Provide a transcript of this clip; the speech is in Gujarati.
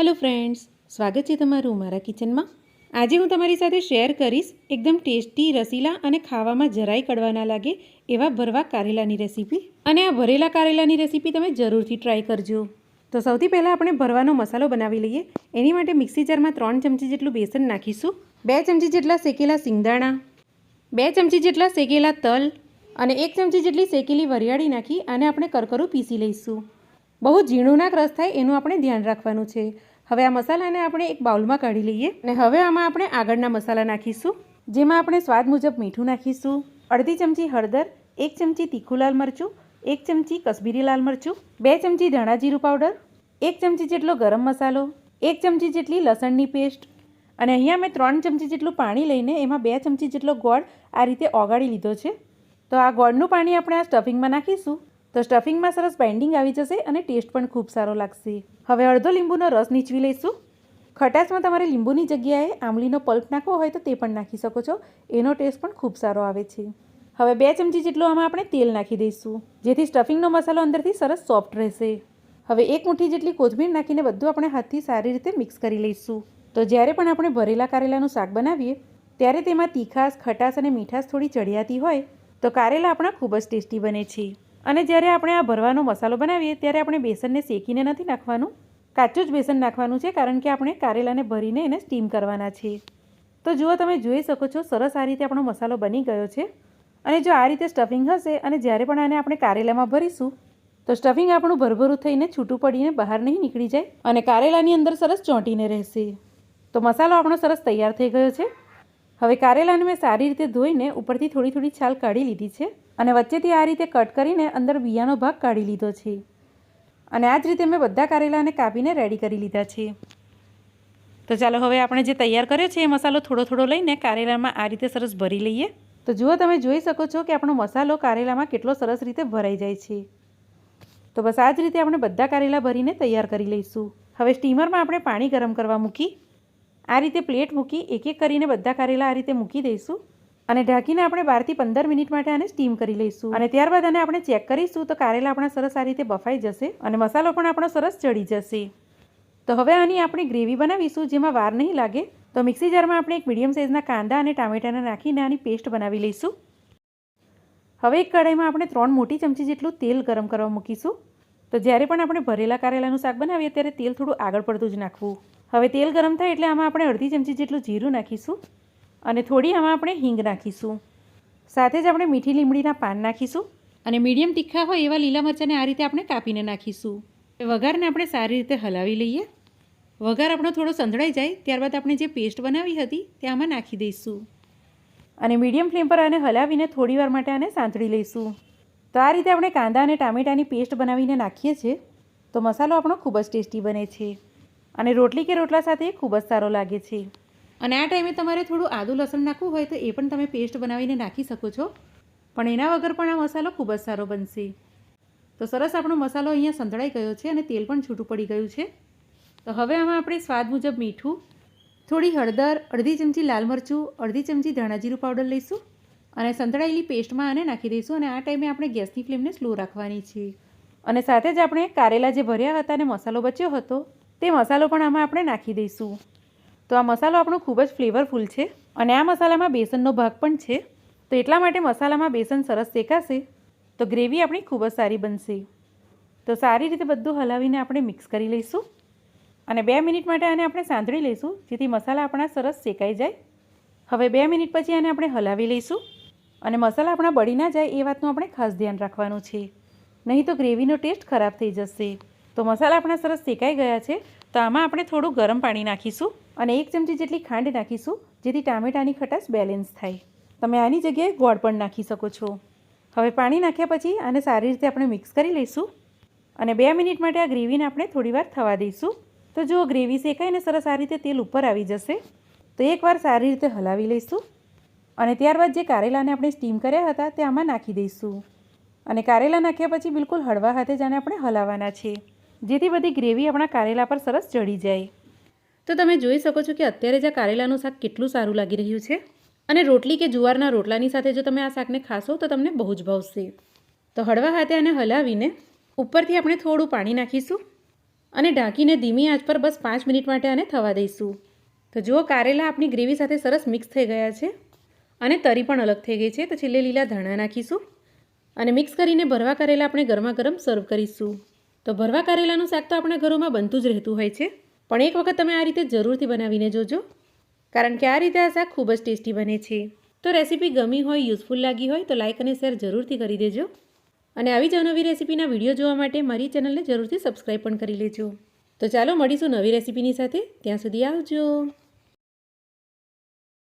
હેલો ફ્રેન્ડ્સ સ્વાગત છે તમારું મારા કિચનમાં આજે હું તમારી સાથે શેર કરીશ એકદમ ટેસ્ટી રસીલા અને ખાવામાં જરાય કડવા ના લાગે એવા ભરવા કારેલાની રેસીપી અને આ ભરેલા કારેલાની રેસીપી તમે જરૂરથી ટ્રાય કરજો. તો સૌથી પહેલાં આપણે ભરવાનો મસાલો બનાવી લઈએ. એની માટે મિક્સી જારમાં ત્રણ ચમચી જેટલું બેસન નાખીશું. બે ચમચી જેટલા શેકેલા સિંગદાણા. બે ચમચી જેટલા શેકેલા તલ. અને એક ચમચી જેટલી શેકેલી વરિયાળી નાખી આને આપણે કરકરું પીસી લઈશું. બહુ ઝીણું ના ક્રશ થાય એનું આપણે ધ્યાન રાખવાનું છે. હવે આ મસાલાને આપણે એક બાઉલમાં કાઢી લઈએ અને હવે આમાં આપણે આગળના મસાલા નાખીશું, જેમાં આપણે સ્વાદ મુજબ મીઠું નાખીશું, અડધી ચમચી હળદર, એક ચમચી તીખું લાલ મરચું, એક ચમચી કશ્મીરી લાલ મરચું, બે ચમચી ધાણા જીરું પાવડર, એક ચમચી જેટલો ગરમ મસાલો, એક ચમચી જેટલી લસણની પેસ્ટ અને અહીંયા મેં ત્રણ ચમચી જેટલું પાણી લઈને એમાં બે ચમચી જેટલો ગોળ આ રીતે ઓગાળી લીધો છે. તો આ ગોળનું પાણી આપણે આ સ્ટફિંગમાં નાખીશું. તો સ્ટફિંગમાં સરસ બાઇન્ડિંગ આવી જશે અને ટેસ્ટ પણ ખૂબ સારો લાગશે. હવે અડધો લીંબુનો રસ નીચવી લઈશું. ખટાશમાં તમારે લીંબુની જગ્યાએ આમલીનો પલ્પ નાખવો હોય તો તે પણ નાખી શકો છો. એનો ટેસ્ટ પણ ખૂબ સારો આવે છે. હવે બે ચમચી જેટલું આમાં આપણે તેલ નાખી દઈશું, જેથી સ્ટફિંગનો મસાલો અંદરથી સરસ સોફ્ટ રહેશે. હવે એક મુઠ્ઠી જેટલી કોથમીર નાખીને બધું આપણે હાથથી સારી રીતે મિક્સ કરી લઈશું. તો જ્યારે પણ આપણે ભરેલા કારેલાનું શાક બનાવીએ, ત્યારે તેમાં તીખાશ, ખટાશ અને મીઠાશ થોડી ચડિયાતી હોય, તો કારેલા આપણા ખૂબ જ ટેસ્ટી બને છે. અને જ્યારે આપણે આ ભરવાનો મસાલો બનાવીએ, ત્યારે આપણે બેસનને શેકીને નથી નાખવાનું. કાચું જ બેસન નાખવાનું છે, કારણ કે આપણે કારેલાને ભરીને એને સ્ટીમ કરવાના છે. તો જુઓ તમે જોઈ શકો છો, સરસ આ રીતે આપણો મસાલો બની ગયો છે. અને જો આ રીતે સ્ટફિંગ હશે અને જ્યારે પણ આને આપણે કારેલામાં ભરીશું, તો સ્ટફિંગ આપણું ભરભરું થઈને છૂટું પડીને બહાર નહીં નીકળી જાય અને કારેલાની અંદર સરસ ચોંટીને રહેશે. તો મસાલો આપણો સરસ તૈયાર થઈ ગયો છે. હવે કારેલાને મેં સારી રીતે ધોઈને ઉપરથી થોડી થોડી છાલ કાઢી લીધી છે. અને વચ્ચેથી આ રીતે કટ કરીને અંદર બિયાનો ભાગ કાઢી લીધો છે. અને આ જ રીતે મેં બધા કારેલાને કાપીને રેડી કરી લીધા છે. તો ચાલો હવે આપણે જે તૈયાર કર્યો છે એ મસાલો થોડો થોડો લઈને કારેલામાં આ રીતે સરસ ભરી લઈએ. તો જુઓ તમે જોઈ શકો છો કે આપણો મસાલો કારેલામાં કેટલો સરસ રીતે ભરાઈ જાય છે. તો બસ આ જ રીતે આપણે બધા કારેલા ભરીને તૈયાર કરી લઈશું. હવે સ્ટીમરમાં આપણે પાણી ગરમ કરવા મૂકી આ રીતે પ્લેટ મૂકી એક એક કરીને બધા કારેલા આ રીતે મૂકી દઈશું. અને ઢાંકીને આપણે બારથી પંદર મિનિટ માટે આને સ્ટીમ કરી લઈશું. અને ત્યારબાદ આને આપણે ચેક કરીશું તો કારેલા આપણા સરસ આ રીતે બફાઈ જશે અને મસાલો પણ આપણો સરસ ચડી જશે. તો હવે આની આપણે ગ્રેવી બનાવીશું જેમાં વાર નહીં લાગે, તો મિક્સી જારમાં આપણે એક મીડિયમ સાઇઝના કાંદા અને ટામેટાને નાખીને આની પેસ્ટ બનાવી લઈશું. હવે એક કઢાઈમાં આપણે ત્રણ મોટી ચમચી જેટલું તેલ ગરમ કરવા મૂકીશું. તો જ્યારે પણ આપણે ભરેલા કારેલાનું શાક બનાવીએ ત્યારે તેલ થોડું આગળ પડતું જ નાખવું. હવે તેલ ગરમ થાય એટલે આમાં આપણે અડધી ચમચી જેટલું જીરું નાખીશું. અને થોડી આમાં આપણે હિંગ નાખીશું સાથે જ આપણે મીઠી લીમડીના પાન નાખીશું. અને મીડિયમ તીખા હોય એવા લીલા મરચાંને આ રીતે આપણે કાપીને નાખીશું. વઘારને આપણે સારી રીતે હલાવી લઈએ. વઘાર આપણો થોડો સંધળાઈ જાય, ત્યારબાદ આપણે જે પેસ્ટ બનાવી હતી તે આમાં નાખી દઈશું. અને મીડિયમ ફ્લેમ પર આને હલાવીને થોડીવાર માટે આને સાંતળી લઈશું. તો આ રીતે આપણે કાંદા અને ટામેટાની પેસ્ટ બનાવીને નાખીએ છીએ. તો મસાલો આપણો ખૂબ જ ટેસ્ટી બને છે. અને રોટલી કે રોટલા સાથે ખૂબ જ સારો લાગે છે. અને આ ટાઈમે તમારે થોડું આદુ લસણ નાખવું હોય તો એ પણ તમે પેસ્ટ બનાવીને નાખી શકો છો. પણ એના વગર પણ આ મસાલો ખૂબ જ સારો બનશે. તો સરસ આપણો મસાલો અહીંયા સંતળાઈ ગયો છે અને તેલ પણ છૂટું પડી ગયું છે. તો હવે આમાં આપણે સ્વાદ મુજબ મીઠું, થોડી હળદર, અડધી ચમચી લાલ મરચું, અડધી ચમચી ધાણા જીરું પાવડર લઈશું અને સંતળાયેલી પેસ્ટમાં આને નાખી દઈશું અને આ ટાઈમે આપણે ગેસની ફ્લેમને સ્લો રાખવાની છે. અને સાથે જ આપણે કારેલા જે ભર્યા હતા અને મસાલો બચ્યો હતો, તે મસાલો પણ આમાં આપણે નાખી દઈશું. તો આ મસાલો આપણો ખૂબ જ ફ્લેવરફુલ છે અને આ મસાલામાં બેસનનો ભાગ પણ છે. તો એટલા માટે મસાલામાં બેસન સરસ શેકાશે. તો ગ્રેવી આપણી ખૂબ જ સારી બનશે. તો સારી રીતે બધું હલાવીને આપણે મિક્સ કરી લઈશું. અને બે મિનિટ માટે આને આપણે સાંતળી લઈશું, જેથી મસાલા આપણા સરસ શેકાઈ જાય. હવે બે મિનિટ પછી આને આપણે હલાવી લઈશું. અને મસાલા આપણા બળી ના જાય એ વાતનું આપણે ખાસ ધ્યાન રાખવાનું છે. નહીં તો ગ્રેવીનો ટેસ્ટ ખરાબ થઈ જશે. તો મસાલા આપણા સરસ શેકાઈ ગયા છે. તો આમાં આપણે થોડું ગરમ પાણી નાખીશું. અને એક ચમચી જેટલી ખાંડ નાખીશું, જેથી ટામેટાની ખટાશ બેલેન્સ થાય. તમે આની જગ્યાએ ગોળ પણ નાખી શકો છો. હવે પાણી નાખ્યા પછી આને સારી રીતે આપણે મિક્સ કરી લઈશું. અને બે મિનિટ માટે આ ગ્રેવીને આપણે થોડીવાર થવા દઈશું. તો જો ગ્રેવી શેકાઈને સરસ આ રીતે તેલ ઉપર આવી જશે. તો એકવાર સારી રીતે હલાવી લઈશું. અને ત્યારબાદ જે કારેલાને આપણે સ્ટીમ કર્યા હતા તે આમાં નાખી દઈશું. અને કારેલા નાખ્યા પછી બિલકુલ હળવા હાથે જાણે આપણે હલાવવાના છે. જેથી બધી ગ્રેવી આપણા કારેલા પર સરસ ચડી જાય. તો તમે જોઈ શકો છો કે અત્યારે જ કારેલાનું શાક કેટલું સારું લાગી રહ્યું છે. અને રોટલી કે જુવારના રોટલાની સાથે જો તમે આ શાકને ખાશો તો તમને બહુ જ ભાવશે. તો હળવા હાથે આને હલાવીને ઉપરથી આપણે થોડું પાણી નાખીશું અને ઢાંકીને ધીમી આંચ પર બસ પાંચ મિનિટ માટે આને થવા દઈશું. તો જુઓ કારેલા આપણી ગ્રેવી સાથે સરસ મિક્સ થઈ ગયા છે અને તરી પણ અલગ થઈ ગઈ છે. તો છેલ્લે લીલા ધાણા નાખીશું અને મિક્સ કરીને ભરવા કરેલા આપણે ગરમા ગરમ સર્વ કરીશું. તો ભરવા કરેલાનું શાક તો આપણા ઘરોમાં બનતું જ રહેતું હોય છે. પણ એક વખત તમે આ રીતે જરૂરથી બનાવીને જોજો, કારણ કે આ રીતે આ શાક ખૂબ જ ટેસ્ટી બને છે. તો રેસીપી ગમી હોય, યુઝફુલ લાગી હોય, તો લાઇક અને શેર જરૂરથી કરી દેજો. અને આવી જ નવી રેસીપીના વીડિયો જોવા માટે મારી ચેનલને જરૂરથી સબસ્ક્રાઈબ પણ કરી લેજો. તો ચાલો મળીશું નવી રેસીપીની સાથે. ત્યાં સુધી આવજો.